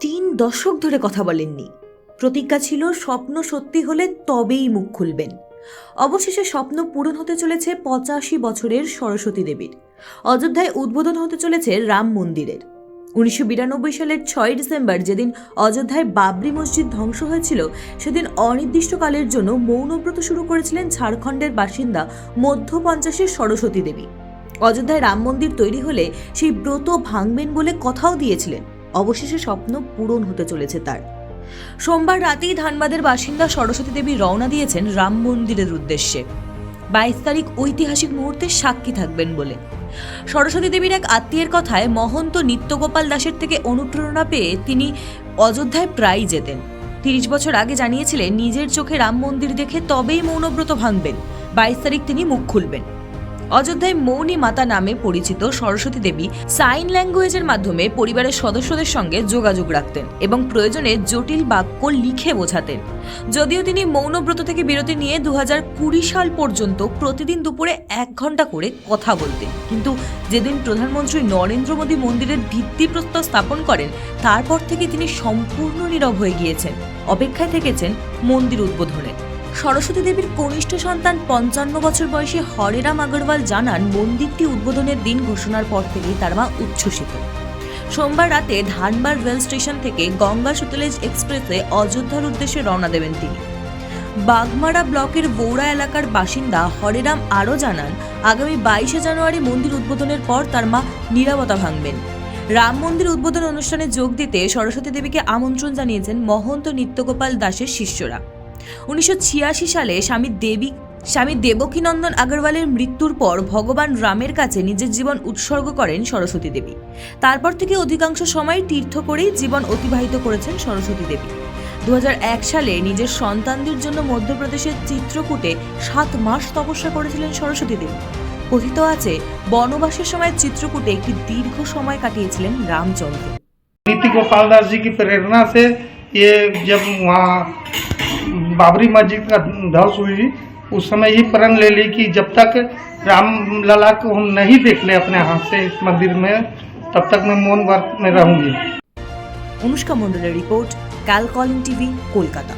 তিন দশক ধরে কথা বলেননি। প্রতিজ্ঞা ছিল, স্বপ্ন সত্যি হলে তবেই মুখ খুলবেন। অবশেষে স্বপ্ন পূরণ হতে চলেছে পঁচাশি বছরের সরস্বতী দেবীর। অযোধ্যায় উদ্বোধন হতে চলেছে রাম মন্দিরের। উনিশশো বিরানব্বই সালের ছয় ডিসেম্বর যেদিন অযোধ্যায় বাবরি মসজিদ ধ্বংস হয়েছিল, সেদিন অনির্দিষ্টকালের জন্য মৌনব্রত শুরু করেছিলেন ঝাড়খণ্ডের বাসিন্দা মধ্য পঞ্চাশের সরস্বতী দেবী। অযোধ্যায় রাম মন্দির তৈরি হলে সেই ব্রত ভাঙবেন বলে কথাও দিয়েছিলেন। অবশেষে স্বপ্ন পূরণ হতে চলেছে তার। সোমবার রাতেই ধানবাদের বাসিন্দা সরস্বতী দেবী রওনা দিয়েছেন রাম মন্দিরের উদ্দেশ্যে। বাইশ তারিখ ঐতিহাসিক মুহূর্তে সাক্ষী থাকবেন বলে। সরস্বতী দেবীর এক আত্মীয়ের কথায় মহন্ত নিত্যগোপাল দাসের থেকে অনুপ্রেরণা পেয়ে তিনি অযোধ্যায় প্রায়ই যেতেন। তিরিশ বছর আগে জানিয়েছিলেন, নিজের চোখে রাম মন্দির দেখে তবেই মৌনব্রত ভাঙবেন। বাইশ তারিখ তিনি মুখ খুলবেন। অযোধ্যায় মৌনী মাতা নামে পরিচিত সরস্বতী দেবী সাইন ল্যাঙ্গুয়েজের মাধ্যমে পরিবারের সদস্যদের সঙ্গে যোগাযোগ রাখতেন এবং প্রয়োজনে জটিল বাক্য লিখে বোঝাতেন। যদিও তিনি মৌনব্রত থেকে বিরতি নিয়ে দু সাল পর্যন্ত প্রতিদিন দুপুরে এক ঘণ্টা করে কথা বলতেন। কিন্তু যেদিন প্রধানমন্ত্রী নরেন্দ্র মোদী মন্দিরের ভিত্তিপ্রস্তর স্থাপন করেন, তারপর থেকে তিনি সম্পূর্ণ নীরব হয়ে গিয়েছেন। অপেক্ষায় থেকেছেন মন্দির উদ্বোধনের সরস্বতী দেবীর কনিষ্ঠ সন্তান পঞ্চান্ন বছর বয়সী হরেরাম আগরওয়াল জানান, মন্দিরটি উদ্বোধনের দিন ঘোষণার পর থেকেই তার মা উচ্ছ্বসিত। সোমবার রাতে ধানবাদ রেল স্টেশন থেকে গঙ্গা সুতলেজ এক্সপ্রেসে অযোধ্যার উদ্দেশ্যে রওনা দেবেন তিনি। বাগমারা ব্লকের বৌড়া এলাকার বাসিন্দা হরেরাম আরও জানান, আগামী বাইশে জানুয়ারি মন্দির উদ্বোধনের পর তার মা নীরবতা ভাঙবেন। রাম মন্দির উদ্বোধন অনুষ্ঠানে যোগ দিতে সরস্বতী দেবীকে আমন্ত্রণ জানিয়েছেন মহন্ত নিত্যগোপাল দাসের শিষ্যরা। উনিশশো সালে স্বামী দেবী, স্বামী দেবকীনন্দন আগরওয়ালের মৃত্যুর পর ভগবান রামের কাছে নিজের জীবন উৎসর্গ করেন সরস্বতী দেবী। তারপর থেকে অধিকাংশ সময় তীর্থ করেই জীবন অতিবাহিত করেছেন সরস্বতী দেবী। দু সালে নিজের সন্তানদের জন্য মধ্যপ্রদেশের চিত্রকূটে সাত মাস তপস্যা করেছিলেন সরস্বতী দেবী। কথিত আছে, বনবাসের সময় চিত্রকূটে একটি দীর্ঘ সময় কাটিয়েছিলেন রামচন্দ্র। নীতি গোপাল দাসজি কি প্রেরণা সে ये जब वहाँ बाबरी मस्जिद का ध्वस हुई, उस समय ही प्रण ले ली कि जब तक राम लला को हम नहीं देख ले अपने हाथ से इस मंदिर में, तब तक मैं मौन व्रत में रहूँगी। अनुष्का मंडल रिपोर्ट कैलकॉलिंग टीवी, कोलकाता।